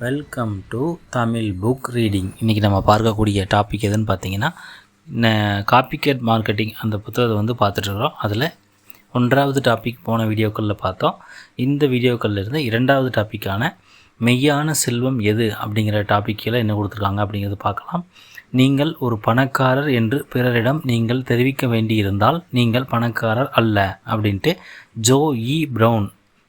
Welcome to Tamil book reading இன்றைக்கி நம்ம பார்க்கக்கூடிய டாபிக் எதுன்னு பார்த்தீங்கன்னா காப்பிகேட் மார்க்கெட்டிங் அந்த புத்தகத்தை வந்து பார்த்துட்ருக்குறோம் அதில் ஒன்றாவது டாபிக் போன வீடியோக்களில் பார்த்தோம். இந்த வீடியோக்களில் இருந்து இரண்டாவது டாப்பிக்கான மெய்யான செல்வம் எது அப்படிங்கிற டாப்பிக்கில் என்ன கொடுத்துருக்காங்க அப்படிங்கிறது பார்க்கலாம். நீங்கள் ஒரு பணக்காரர் என்று பிறரிடம் நீங்கள் தெரிவிக்க வேண்டியிருந்தால் நீங்கள் பணக்காரர் அல்ல அப்படின்ட்டு ஜோ இ ப்ரௌன்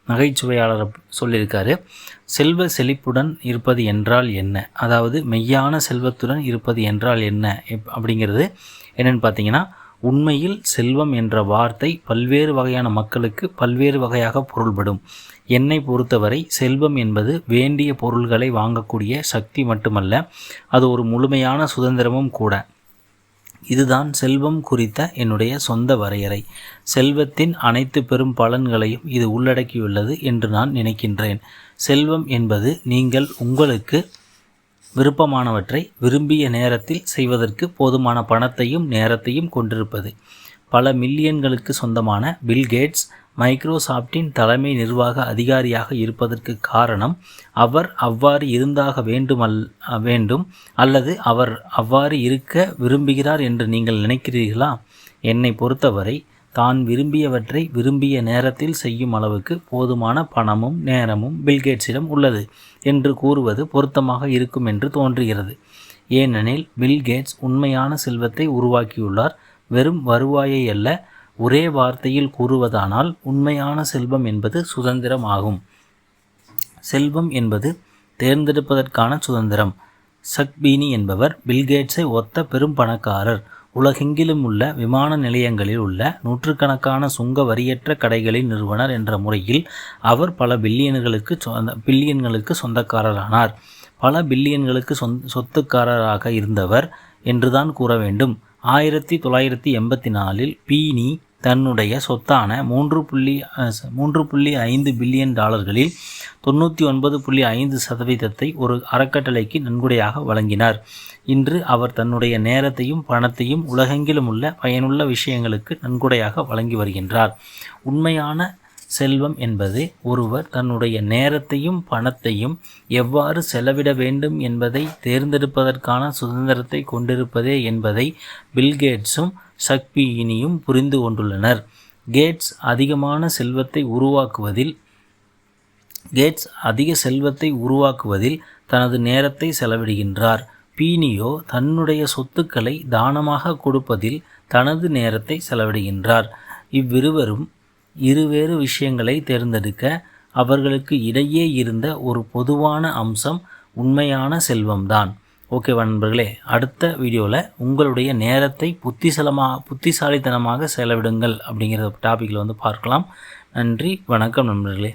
நகைச்சுவையாளர் சொல்லியிருக்காரு. செல்வ செழிப்புடன் இருப்பது என்றால் என்ன? அதாவது மெய்யான செல்வத்துடன் இருப்பது என்றால் என்ன? எப்- அப்படிங்கிறது என்னென்னு பார்த்தீங்கன்னா உண்மையில் செல்வம் என்ற வார்த்தை பல்வேறு வகையான மக்களுக்கு பல்வேறு வகையாக பொருள்படும். என்னை பொறுத்தவரை செல்வம் என்பது வேண்டிய பொருள்களை வாங்கக்கூடிய சக்தி மட்டுமல்ல அது ஒரு முழுமையான சுதந்திரமும் கூட. இதுதான் செல்வம் குறித்த என்னுடைய சொந்த வரையறை. செல்வத்தின் அனைத்து பெரும் பலன்களையும் இது உள்ளடக்கியுள்ளது என்று நான் நினைக்கின்றேன். செல்வம் என்பது நீங்கள் உங்களுக்கு விருப்பமானவற்றை விரும்பிய நேரத்தில் செய்வதற்கு போதுமான பணத்தையும் நேரத்தையும் கொண்டிருப்பது. பல மில்லியன்களுக்கு சொந்தமான பில்கேட்ஸ் மைக்ரோசாப்டின் மைக்ரோசாஃப்டின் தலைமை நிர்வாக அதிகாரியாக இருப்பதற்கு காரணம் அவர் அவ்வாறு இருந்தாக வேண்டுமல் வேண்டும் அல்லது அவர் அவ்வாறு இருக்க விரும்புகிறார் என்று நீங்கள் நினைக்கிறீர்களா? என்னை பொறுத்தவரை தான் விரும்பியவற்றை விரும்பிய நேரத்தில் செய்யும் அளவுக்கு போதுமான பணமும் நேரமும் பில்கேட்ஸிடம் உள்ளது என்று கூறுவது பொருத்தமாக இருக்கும் என்று தோன்றுகிறது. ஏனெனில் பில்கேட்ஸ் உண்மையான செல்வத்தை உருவாக்கியுள்ளார். வெறும் வருவாயை அல்ல ஒரே வார்த்தையில் கூறுவதானால் உண்மையான செல்வம் என்பது சுதந்திரம் ஆகும் செல்வம் என்பது தேர்ந்தெடுப்பதற்கான சுதந்திரம். சக்பீனி என்பவர் பில்கேட்ஸை ஒத்த பெரும் பணக்காரர். உலகெங்கிலும் உள்ள விமான நிலையங்களில் உள்ள நூற்றுக்கணக்கான சுங்க வரியற்ற கடைகளின் நிறுவனர் என்ற முறையில் அவர் பல பில்லியன்களுக்கு சொந்த பில்லியன்களுக்கு சொந்தக்காரரானார். பல பில்லியன்களுக்கு சொந்த சொத்துக்காரராக இருந்தவர் என்றுதான் கூற வேண்டும். ஆயிரத்தி தொள்ளாயிரத்தி எண்பத்தி நாலில் பீனி தன்னுடைய சொத்தான மூன்று புள்ளி மூன்று புள்ளி ஐந்து பில்லியன் டாலர்களில் தொண்ணூற்றி ஒன்பது புள்ளி ஐந்து சதவீதத்தை ஒரு அறக்கட்டளைக்கு நன்கொடையாக வழங்கினார். இன்று அவர் தன்னுடைய நேரத்தையும் பணத்தையும் உலகெங்கிலும் உள்ள பயனுள்ள விஷயங்களுக்கு நன்கொடையாக வழங்கி வருகின்றார். உண்மையான செல்வம் என்பது ஒருவர் தன்னுடைய நேரத்தையும் பணத்தையும் எவ்வாறு செலவிட வேண்டும் என்பதை தேர்ந்தெடுப்பதற்கான சுதந்திரத்தை கொண்டிருப்பதே என்பதை பில்கேட்ஸும் சக்பியினியும் புரிந்து கொண்டுள்ளனர். கேட்ஸ் அதிகமான செல்வத்தை உருவாக்குவதில் கேட்ஸ் அதிக செல்வத்தை உருவாக்குவதில் தனது நேரத்தை செலவிடுகின்றார். பீனியோ தன்னுடைய சொத்துக்களை தானமாக கொடுப்பதில் தனது நேரத்தை செலவிடுகின்றார். இவ்விருவரும் இருவேறு விஷயங்களை தேர்ந்தெடுக்க அவர்களுக்கு இடையே இருந்த ஒரு பொதுவான அம்சம் உண்மையான செல்வம்தான். ஓகேவா நண்பர்களே அடுத்த வீடியோவில் உங்களுடைய நேரத்தை புத்திசலமாக புத்திசாலித்தனமாக செலவிடுங்கள் அப்படிங்கிற டாப்பிக்கில் வந்து பார்க்கலாம். நன்றி வணக்கம் நண்பர்களே.